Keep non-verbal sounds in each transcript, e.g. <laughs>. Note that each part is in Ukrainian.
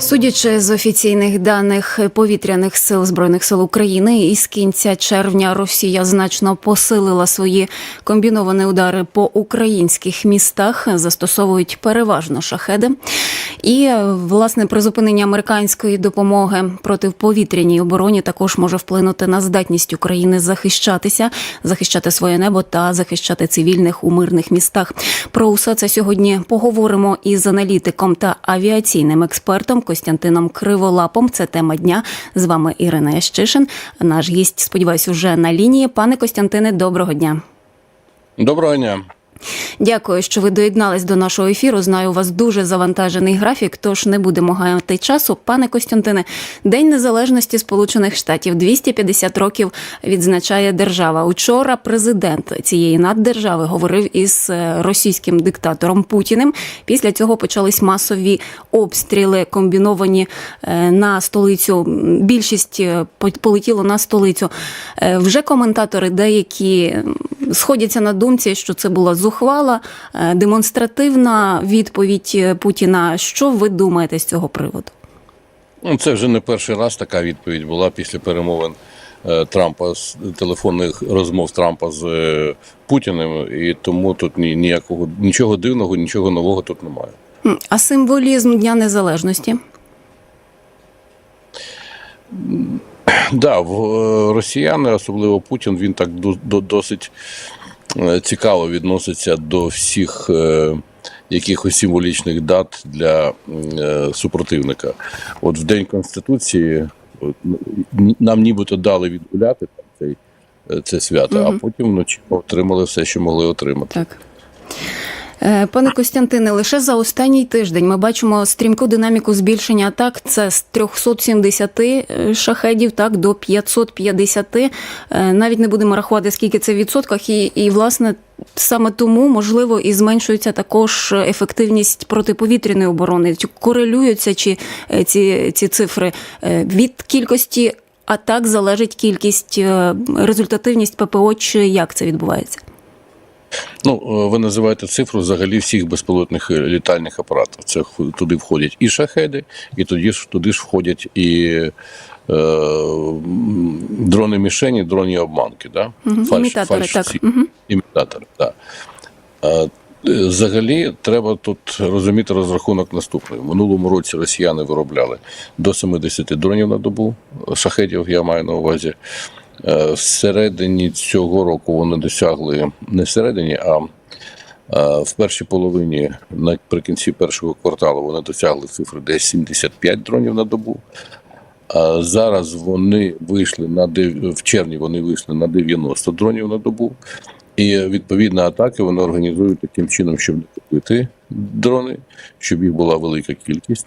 Судячи з офіційних даних повітряних сил збройних сил України, із кінця червня Росія значно посилила свої комбіновані удари по українських містах, застосовують переважно шахеди. І е, власне призупинення американської допомоги протиповітряній обороні також може вплинути на здатність України захищатися, захищати своє небо та захищати цивільних у мирних містах. Про усе це сьогодні поговоримо із аналітиком та авіаційним експертом Костянтином Криволапом. Це тема дня. З вами Ірина Ящишин. Наш гість, сподіваюсь, уже на лінії. Пане Костянтине, доброго дня. Доброго дня. Дякую, що ви доєднались до нашого ефіру. Знаю, у вас дуже завантажений графік, тож не будемо гаяти часу. Пане Костянтине, День Незалежності Сполучених Штатів 250 років відзначає держава. Учора президент цієї наддержави говорив із е, російським диктатором Путіним. Після цього почались масові обстріли, комбіновані е, на столицю. Більшість е, полетіло на столицю. Вже коментатори деякі сходяться на думці, що це була зухвала, е, демонстративна відповідь е, Путіна. Що ви думаєте з цього приводу? Ну, Це вже не перший раз така відповідь була після перемовин е, Трампа з телефонних розмов Трампа з Путіним, і тому тут ні, ніякого нічого дивного, нічого нового тут немає. А символізм Дня Незалежності? Да, в росіяни, особливо Путін, він так до- до- досить цікаво відноситься до всіх е, якихось символічних дат для е, супротивника. От в День Конституції от, ну, нам нібито дали відгуляти там цей, е, це свято, а потім вночі отримали все, що могли отримати. Так. Е, Пане Костянтине, лише за останній тиждень ми бачимо стрімку динаміку збільшення атак. Це з 370 е, шахедів так до 550. Е, Навіть не будемо рахувати, скільки це в відсотках, і, і власне саме тому можливо і зменшується також ефективність протиповітряної оборони. Чи корелюються чи ці, ці цифри від кількості атак залежить кількість результативність ППО, чи як це відбувається? Ну, е, ви називаєте цифру взагалі всіх безпілотних е, літальних апаратів. Це туди входять і шахеди, і тоді ж туди ж входять і е, дрони мішені, дрони обманки. Да? Фальш- імітатори, фальш- так. Мгм. Імітатори, так. Е, Взагалі, треба тут розуміти розрахунок наступний. В минулому році росіяни виробляли до 70 дронів на добу, шахетів я маю на увазі. Е, Всередині цього року вони досягли не всередині, а е, в першій половині, наприкінці першого кварталу, вони досягли цифри десь 75 дронів на добу. А зараз вони вийшли на в червні. Вони вийшли на 90 дронів на добу. І відповідно атаки вони організують таким чином, щоб не купити дрони, щоб їх була велика кількість.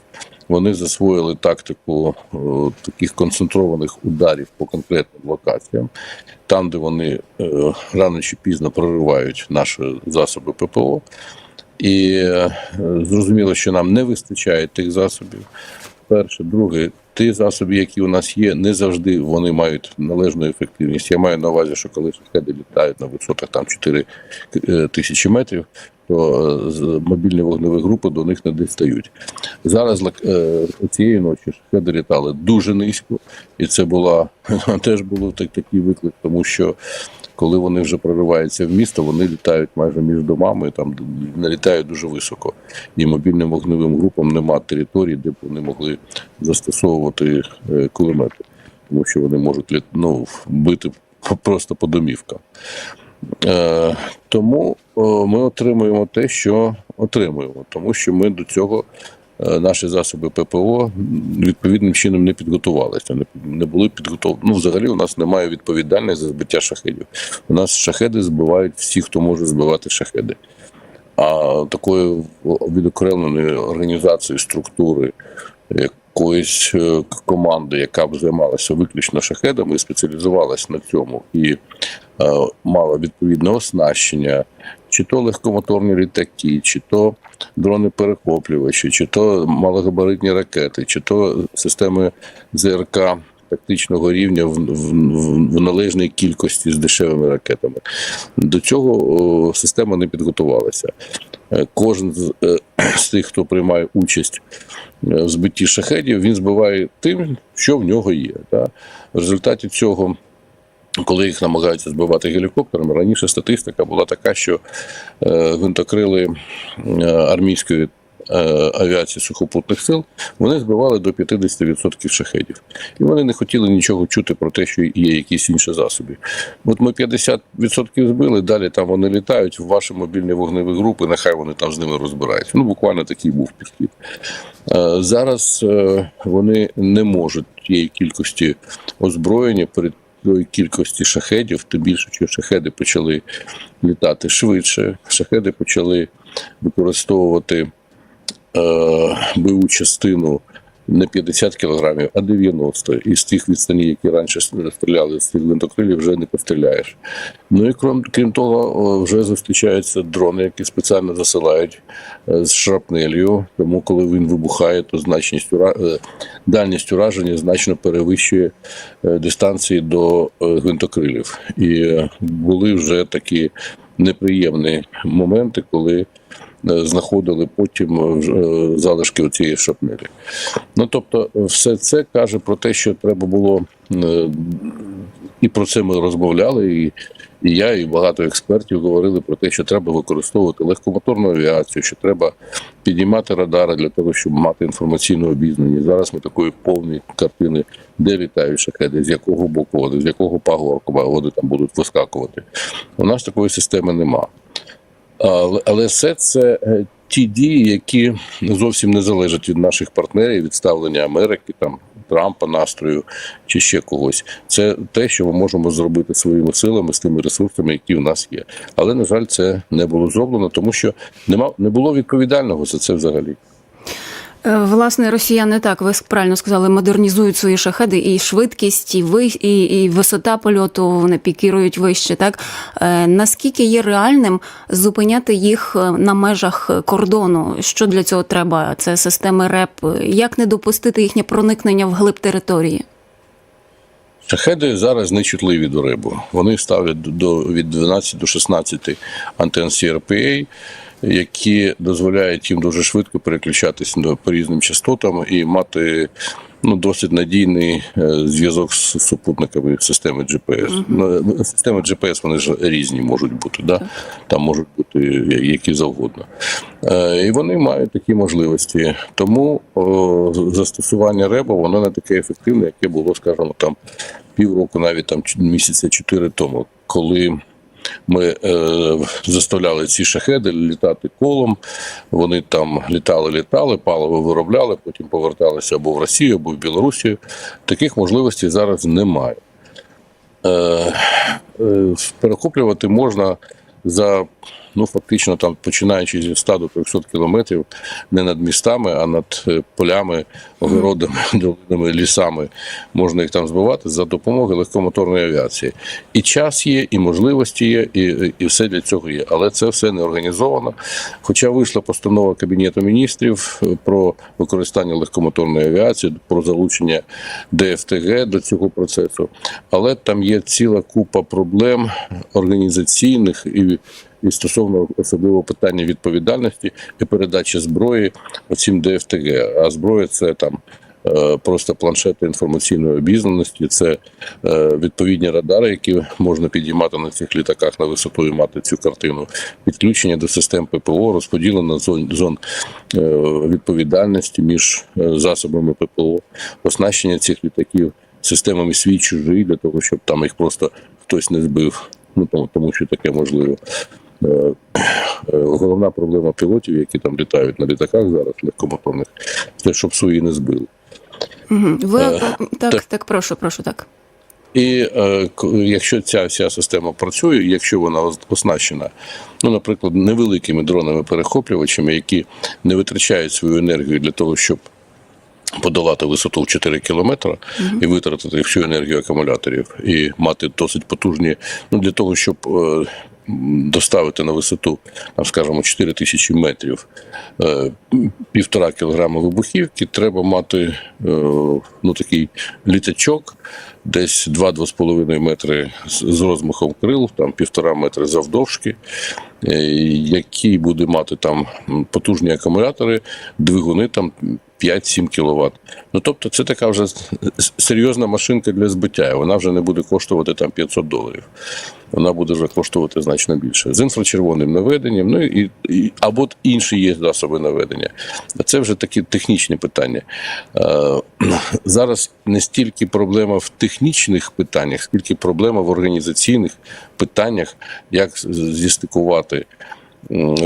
Вони засвоїли тактику е, таких концентрованих ударів по конкретним локаціям, там, де вони е, рано чи пізно проривають наші засоби ППО. І е, зрозуміло, що нам не вистачає тих засобів. Перше, друге, ті засоби, які у нас є, не завжди вони мають належну ефективність. Я маю на увазі, що коли шахеди літають на висотах там 4 е, тисячі метрів, то е, мобільні вогневі групи до них не дістають. Зараз е, цієї ночі шахеди літали дуже низько, і це була <laughs> теж був так, такий виклик, тому що коли вони вже прориваються в місто, вони літають майже між домами, там не літають дуже високо. І мобільним вогневим групам нема території, де б вони могли застосовувати е, кулемети, тому що вони можуть ну, бити просто по домівкам. Е, тому е, ми отримуємо те, що отримуємо, тому що ми до цього. е, Наші засоби ППО відповідним чином не підготувалися, не, були підготовлені. Ну, взагалі, у нас немає відповідальності за збиття шахедів. У нас шахеди збивають всі, хто може збивати шахеди. А такої відокремленої організації, структури, якоїсь команди, яка б займалася виключно шахедами і спеціалізувалась на цьому і мала відповідне оснащення, чи то легкомоторні літаки, чи то дрони перехоплювачі, чи то малогабаритні ракети, чи то системи ЗРК тактичного рівня в, в, в, належній кількості з дешевими ракетами. До цього о, система не підготувалася. Е, Кожен з, е, з тих, хто приймає участь е, в збитті шахедів, він збиває тим, що в нього є. Да? В результаті цього. Коли їх намагаються збивати гелікоптерами, раніше статистика була така, що е, гвинтокрили е, армійської е, авіації сухопутних сил вони збивали до 50% шахедів. І вони не хотіли нічого чути про те, що є якісь інші засоби. От ми 50% збили, далі там вони літають в ваші мобільні вогневі групи, нехай вони там з ними розбираються. Ну, буквально такий був підхід. Зараз вони не можуть тієї кількості озброєння перед тої кількості шахедів, тим більше, що шахеди почали літати швидше, шахеди почали використовувати е, бойову частину не 50 кілограмів, а 90. І з тих відстані, які раніше стріляли, з цих гвинтокрилів вже не постріляєш. Ну і крім, крім того, вже зустрічаються дрони, які спеціально засилають е, з шрапнелью. Тому, коли він вибухає, то значність ура... е, дальність ураження значно перевищує е, дистанції до гвинтокрилів. І були вже такі неприємні моменти, коли е, знаходили потім е, е, залишки цієї шапнелі. Ну тобто, все це каже про те, що треба було і про це ми розмовляли. І, і я, і багато експертів говорили про те, що треба використовувати легкомоторну авіацію, що треба підіймати радари для того, щоб мати інформаційне обізнання. Зараз ми такої повної картини, де літають шахеди, з якого боку вони, з якого пагорку вони там будуть вискакувати. У нас такої системи нема. Але, але все це е, ті дії, які зовсім не залежать від наших партнерів, від ставлення Америки, там Трампа, настрою чи ще когось. Це те, що ми можемо зробити своїми силами з тими ресурсами, які в нас є. Але на жаль, це не було зроблено, тому що нема не було відповідального за це взагалі. Е, Власне, росіяни так, ви правильно сказали, модернізують свої шахеди і швидкість, і ви, і, висота польоту вони пікірують вище. Так е, наскільки є реальним зупиняти їх е, на межах кордону? Що для цього треба? Це системи РЕП. Як не допустити їхнє проникнення в глиб території? Шахеди зараз нечутливі до рибу. Вони ставлять до від 12 до 16 антенн CRPA, які дозволяють їм дуже швидко переключатися до- по різним частотам і мати ну, досить надійний е, зв'язок з супутниками системи GPS. Ну, Системи GPS вони ж різні можуть бути, да? там можуть бути які завгодно. Е, І вони мають такі можливості. Тому о, застосування РЕБа воно не таке ефективне, яке було, скажімо, там півроку, навіть там місяця чотири тому, коли ми е, заставляли ці шахеди літати колом. Вони там літали, літали, паливо виробляли, потім поверталися або в Росію, або в Білорусію. Таких можливостей зараз немає. Е, е, перехоплювати можна за ну фактично там починаючи зі 100 до 300 кілометрів не над містами, а над е, полями, огородами, <laughs> долинами, лісами можна їх там збивати за допомогою легкомоторної авіації. І час є, і можливості є, і, і все для цього є. Але це все не організовано. Хоча вийшла постанова Кабінету міністрів е, про використання легкомоторної авіації, про залучення ДФТГ до цього процесу. Але там є ціла купа проблем організаційних і. І стосовно особливо питання відповідальності і передачі зброї оцім ДФТГ. А зброя це там е, просто планшети інформаційної обізнаності, це е, відповідні радари, які можна підіймати на цих літаках на висоту і мати цю картину. Підключення до систем ППО, розподілення зон, зон е, відповідальності між засобами ППО, оснащення цих літаків системами свій чужий для того, щоб там їх просто хтось не збив. Ну тому, тому що таке можливо. Е, е, Головна проблема пілотів, які там літають на літаках зараз легкомоторних, це щоб свої не збили. Ви Е, так, так. так, прошу, прошу, так. І е, якщо ця вся система працює, якщо вона оснащена, ну, наприклад, невеликими дронами-перехоплювачами, які не витрачають свою енергію для того, щоб подолати висоту в 4 кілометри і витратити всю енергію акумуляторів, і мати досить потужні, ну для того, щоб е, доставити на висоту, там, скажімо, 4 тисячі метрів е, півтора кілограма вибухівки, треба мати е, ну, такий літачок, десь 2-2,5 метри з розмахом крил, там півтора метри завдовжки, е, який буде мати там потужні акумулятори, двигуни там 5-7 кВт. Ну тобто, це така вже серйозна машинка для збиття. Вона вже не буде коштувати там 500 доларів. Вона буде вже коштувати значно більше. З інфрачервоним наведенням, ну і, і або інші є засоби наведення. Це вже такі технічні питання. Е, <clears throat> зараз не стільки проблема в технічних питаннях, скільки проблема в організаційних питаннях, як зістикувати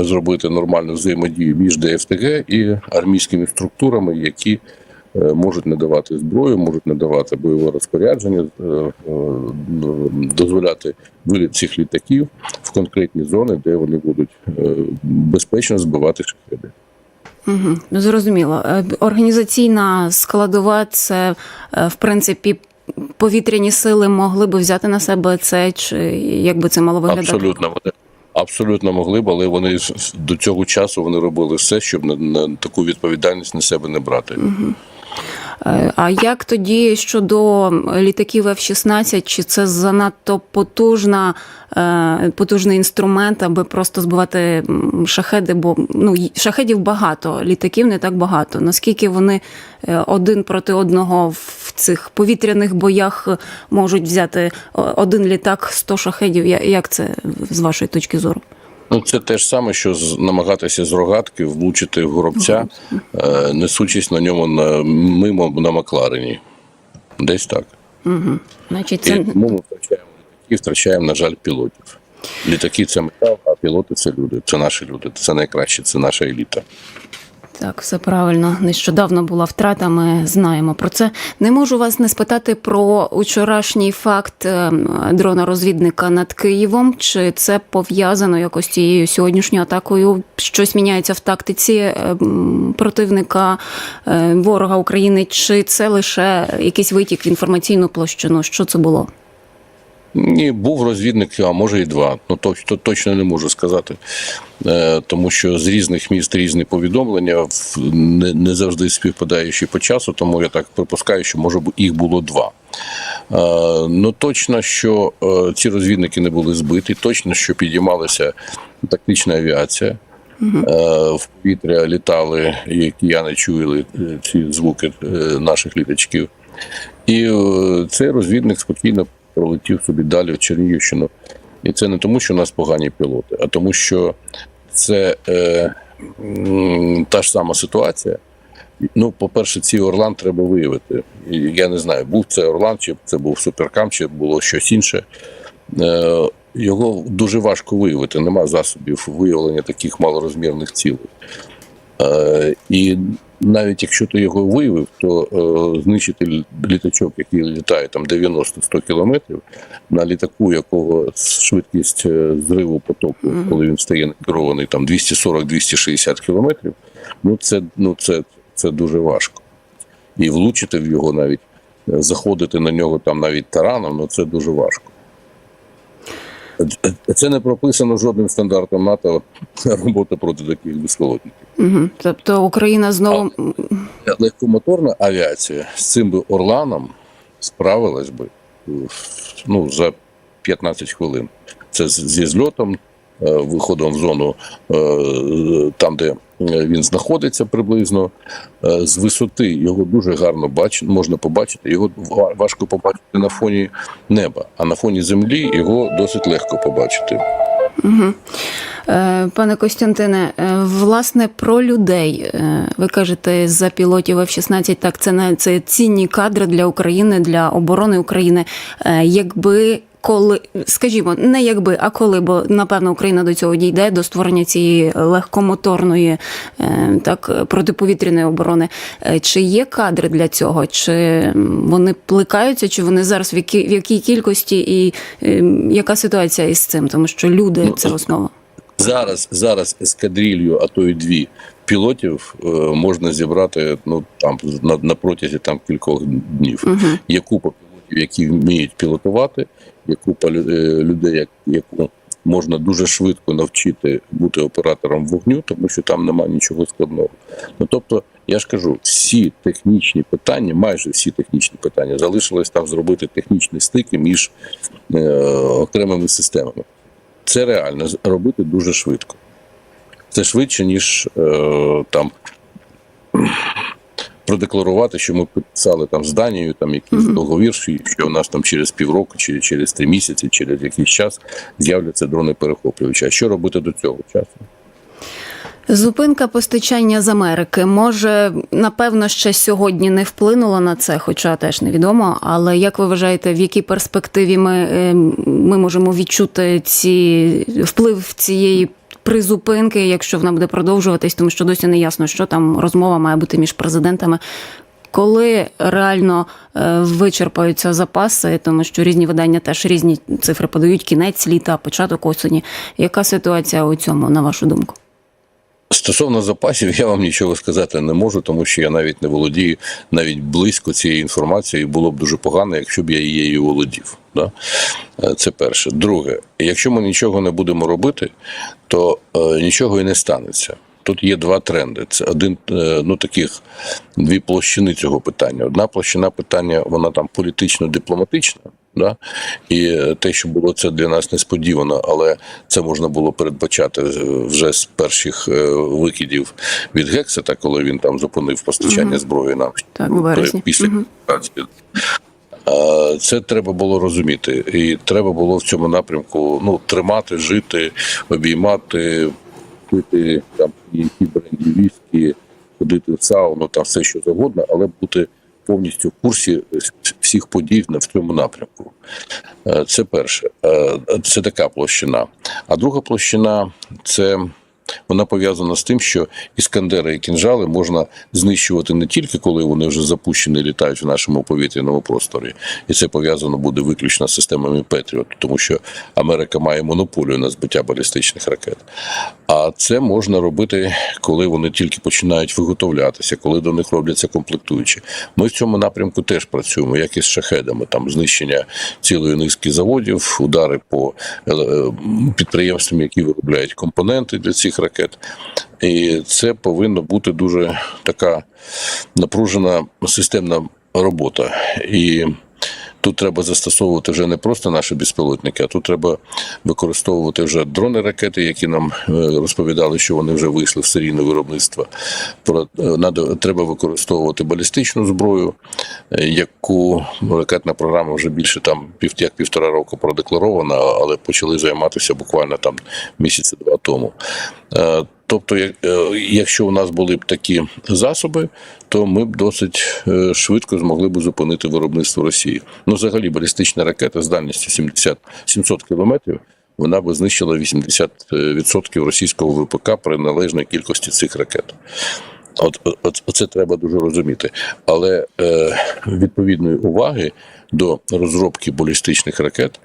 зробити нормальну взаємодію між ДФТГ і армійськими структурами, які можуть надавати зброю, можуть надавати бойове розпорядження, е, е, дозволяти виліт цих літаків в конкретні зони, де вони будуть е, безпечно збивати шахеди. Угу, зрозуміло. Е, Організаційна складова це, е, в принципі, повітряні сили могли би взяти на себе це, чи як би це мало виглядати? Абсолютно вони абсолютно могли б, але вони до цього часу вони робили все, щоб на, на таку відповідальність на себе не брати. Е, А як тоді щодо літаків F-16, чи це занадто потужна, е, потужний інструмент, аби просто збивати шахеди? Бо ну шахедів багато, літаків не так багато. Наскільки вони е, один проти одного в цих повітряних боях можуть взяти один літак 100 шахедів? Як це з вашої точки зору? Ну, це те ж саме, що намагатися з рогатки влучити в горобця, е, несучись на ньому на, мимо на Макларені. Десь так. Значить, І це тому ми втрачаємо літаки, втрачаємо, на жаль, пілотів. Літаки це метал, а пілоти це люди. Це наші люди. Це найкраще, це наша еліта. Так, все правильно. Нещодавно була втрата. Ми знаємо про це. Не можу вас не спитати про учорашній факт е, дрона розвідника над Києвом. Чи це пов'язано якось цією сьогоднішньою атакою? Щось міняється в тактиці е, противника е, ворога України? Чи це лише якийсь витік в інформаційну площину? Що це було? Ні, був розвідник, а може і два. Ну то, то точно не можу сказати. Е, тому що з різних міст різні повідомлення, не, не завжди співпадаючі по часу, тому я так припускаю, що може їх було два. Е, ну точно, що е, ці розвідники не були збиті, точно, що підіймалася тактична авіація. Е, В повітря літали, і кияни чули е, ці звуки е, наших літачків. І цей розвідник спокійно пролетів собі далі в Чернігівщину. І це не тому, що у нас погані пілоти, а тому, що це е, та ж сама ситуація. Ну, по-перше, ці Орлан треба виявити. Я не знаю, був це Орлан, чи це був суперкам, чи було щось інше. Е, його дуже важко виявити. Нема засобів виявлення таких малорозмірних цілей. Е, і навіть якщо ти його виявив, то е, знищити літачок, який літає там 90-100 кілометрів, на літаку, якого швидкість е, зриву потоку, коли він стає керований там 240-260 кілометрів, ну це, ну це, це дуже важко. І влучити в його навіть, е, заходити на нього там навіть тараном, ну це дуже важко. Е, Це не прописано жодним стандартом НАТО <laughs> робота проти таких безпілотників. Угу. Тобто Україна знову легкомоторна авіація з цим би Орланом справилась би е, ну, за 15 хвилин. Це зі зльотом, е, виходом в зону е, там, де е, він знаходиться приблизно. Е, З висоти його дуже гарно бач, можна побачити. Його ва- важко побачити на фоні неба, а на фоні землі його досить легко побачити. Е, Пане Костянтине, е, власне, про людей. Е, Ви кажете, за пілотів F-16, так, це це цінні кадри для України, для оборони України. Якби коли, скажімо, не якби, а коли, бо напевно Україна до цього дійде, до створення цієї легкомоторної е, так протиповітряної оборони. Е, Чи є кадри для цього? Чи вони плекаються, чи вони зараз в якій, в якій кількості, і е, яка ситуація із цим? Тому що люди це основа. Зараз, зараз ескадрилью, а то й дві пілотів можна зібрати ну там на, на протязі там кількох днів. Є купа які вміють пілотувати, є е, людей, яку можна дуже швидко навчити бути оператором вогню, тому що там немає нічого складного. Ну тобто, я ж кажу, всі технічні питання, майже всі технічні питання, залишилось там зробити технічні стики між е, окремими системами. Це реально робити дуже швидко. Це швидше, ніж е, там продекларувати, що ми підписали там з Данією там якийсь Мгм. договір, що у нас там через півроку, чи через три місяці, через якийсь час з'являться дрони перехоплювачі. А що робити до цього часу? Зупинка постачання з Америки може напевно ще сьогодні не вплинула на це, хоча теж невідомо. Але як ви вважаєте, в якій перспективі ми, е, ми можемо відчути ці вплив цієї призупинки, якщо вона буде продовжуватись, тому що досі не ясно, що там розмова має бути між президентами. Коли реально е, вичерпаються запаси, тому що різні видання теж різні цифри подають кінець літа, початок осені. Яка ситуація у цьому, на вашу думку? Стосовно запасів, я вам нічого сказати не можу, тому що я навіть не володію навіть близько цієї інформації. Було б дуже погано, якщо б я її володів. Да? Е, Це перше. Друге, якщо ми нічого не будемо робити, то е, нічого і не станеться. Тут є два тренди. Це один, е, ну таких дві площини цього питання. Одна площина питання, вона там політично-дипломатична. Да? І те, що було це для нас несподівано, але це можна було передбачати вже з перших викидів від Гексета, коли він там зупинив постачання зброї нам Так, після Мгм. Це треба було розуміти, і треба було в цьому напрямку ну тримати, жити, обіймати, пити там які бренді віскі, ходити в сауну, там все що завгодно, але бути повністю в курсі всіх подій в цьому напрямку. Е, Це перше, Е, це така площина. А друга площина це вона пов'язана з тим, що іскандери і кінжали можна знищувати не тільки коли вони вже запущені, літають в нашому повітряному просторі, і це пов'язано буде виключно з системами Петріот, тому що Америка має монополію на збиття балістичних ракет. А це можна робити, коли вони тільки починають виготовлятися, коли до них робляться комплектуючі. Ми в цьому напрямку теж працюємо, як і з шахедами, там знищення цілої низки заводів, удари по е, е, підприємствам, які виробляють компоненти для цих ракет. І це повинна бути дуже така напружена системна робота. І тут треба застосовувати вже не просто наші безпілотники, а тут треба використовувати вже дрони ракети, які нам е, розповідали, що вони вже вийшли в серійне виробництво. Е, треба використовувати балістичну зброю, е, яку ракетна програма вже більше там пів як півтора року продекларована, але почали займатися буквально там місяці два тому. Е, Тобто, е, якщо у нас були б такі засоби, то ми б досить е, швидко змогли б зупинити виробництво Росії. Ну, взагалі, балістична ракета з дальністю 70 700 кілометрів. Вона би знищила 80% російського ВПК при належній кількості цих ракет. От, от це треба дуже розуміти. Але е, відповідної уваги до розробки балістичних ракет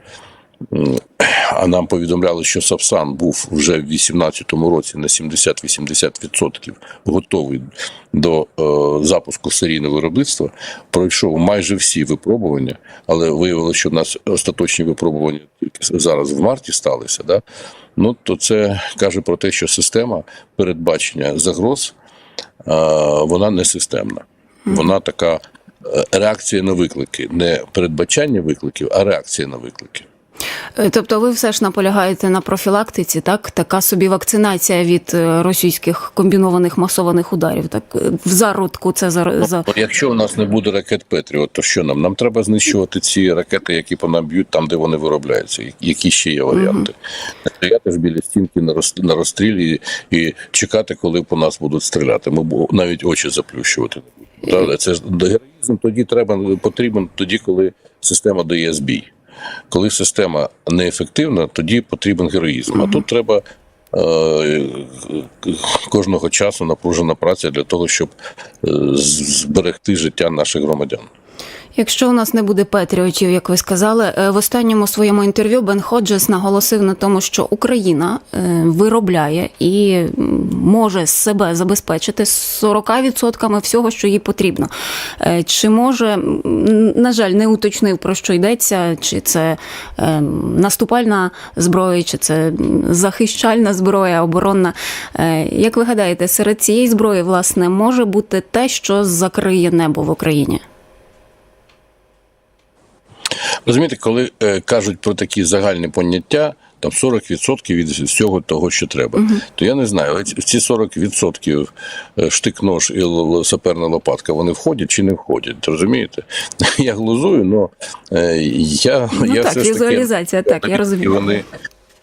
А нам повідомляли, що Сапсан був вже в 2018 році на 70-80% готовий до е, запуску серійного виробництва. Пройшов майже всі випробування, але виявилося, що в нас остаточні випробування тільки зараз в марті сталися. Да? Ну то це каже про те, що система передбачення загроз е, вона не системна. Вона така е, реакція на виклики, не передбачання викликів, а реакція на виклики. Е, Тобто, ви все ж наполягаєте на профілактиці, так? Така собі вакцинація від е, російських комбінованих масованих ударів. Так Е, в зародку це за, за... Ну, Якщо у нас не буде ракет Петріот, то що нам? Нам треба знищувати ці ракети, які по нам б'ють там, де вони виробляються. Які ще є варіанти? Стояти ж біля стінки на роз- на розстрілі і чекати, коли по нас будуть стріляти. Ми навіть очі заплющувати. Та, Це ж героїзм тоді треба потрібен тоді, коли система дає збій. Коли система неефективна, тоді потрібен героїзм. А тут треба е, кожного часу напружена праця для того, щоб е, зберегти життя наших громадян. Якщо у нас не буде патріотів, як ви сказали, е, в останньому своєму інтерв'ю Бен Ходжес наголосив на тому, що Україна е, виробляє і може себе забезпечити 40% всього, що їй потрібно. Е, Чи може, на жаль, не уточнив про що йдеться, чи це наступальна зброя, чи це захищальна зброя, оборонна. Як ви гадаєте, серед цієї зброї власне може бути те, що закриє небо в Україні? Розумієте, коли е, кажуть про такі загальні поняття, там 40% від всього того, що треба, то я не знаю, ці- ці 40% е, штик-нож і саперна лопатка, вони входять чи не входять, розумієте? <laughs> Я глузую, але я, Ну я так, все ж таки... візуалізація, так, я розумію. І вони,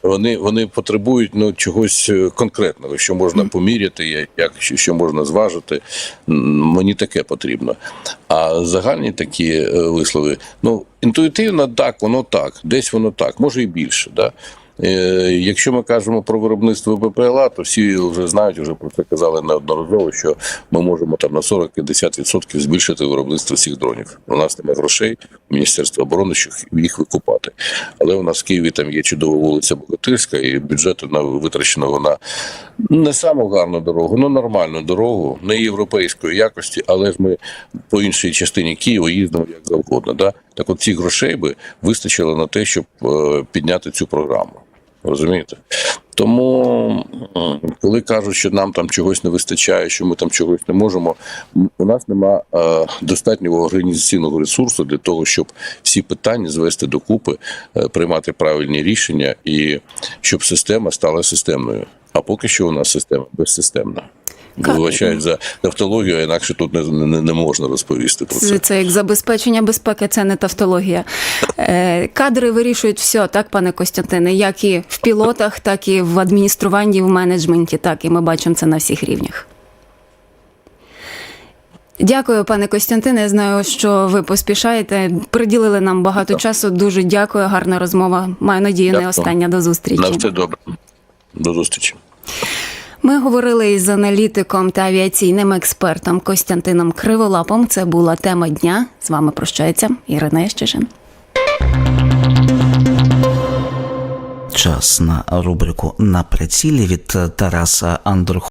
вони, вони потребують ну, чогось е, конкретного, що можна поміряти, як, що, можна зважити. Мені таке потрібно. А загальні такі е, вислови, ну, інтуїтивно так, воно так, десь воно так, може і більше. Да? Е, Якщо ми кажемо про виробництво БПЛА, то всі вже знають, вже про це казали неодноразово, що ми можемо там на 40-50% збільшити виробництво всіх дронів. У нас немає грошей, Міністерство оборони, щоб їх викупати. Але у нас в Києві там є чудова вулиця Богатирська, і бюджету на витраченого на не саму гарну дорогу, ну нормальну дорогу, не європейської якості, але ж ми по іншій частині Києва їздимо як завгодно. Да? Так от цих грошей би вистачило на те, щоб е, підняти цю програму. Розумієте? Тому, коли кажуть, що нам там чогось не вистачає, що ми там чогось не можемо, у нас нема е, достатнього організаційного ресурсу для того, щоб всі питання звести докупи, е, приймати правильні рішення і щоб система стала системною. А поки що у нас система безсистемна. Вибачають за тавтологію, а інакше тут не, не, не можна розповісти про Це, це. як забезпечення безпеки, це не тавтологія. Е, кадри вирішують все, так, пане Костянтине, як і в пілотах, так і в адмініструванні, в менеджменті, так, і ми бачимо це на всіх рівнях. Дякую, пане Костянтине. Я знаю, що ви поспішаєте. Приділили нам багато часу. Дуже дякую. Гарна розмова. Маю надію, не остання до зустрічі. На все добре. До зустрічі. Ми говорили із аналітиком та авіаційним експертом Костянтином Криволапом. Це була тема дня. З вами прощається Ірина Ящишин. Час на рубрику на прицілі від Тараса Андрухова.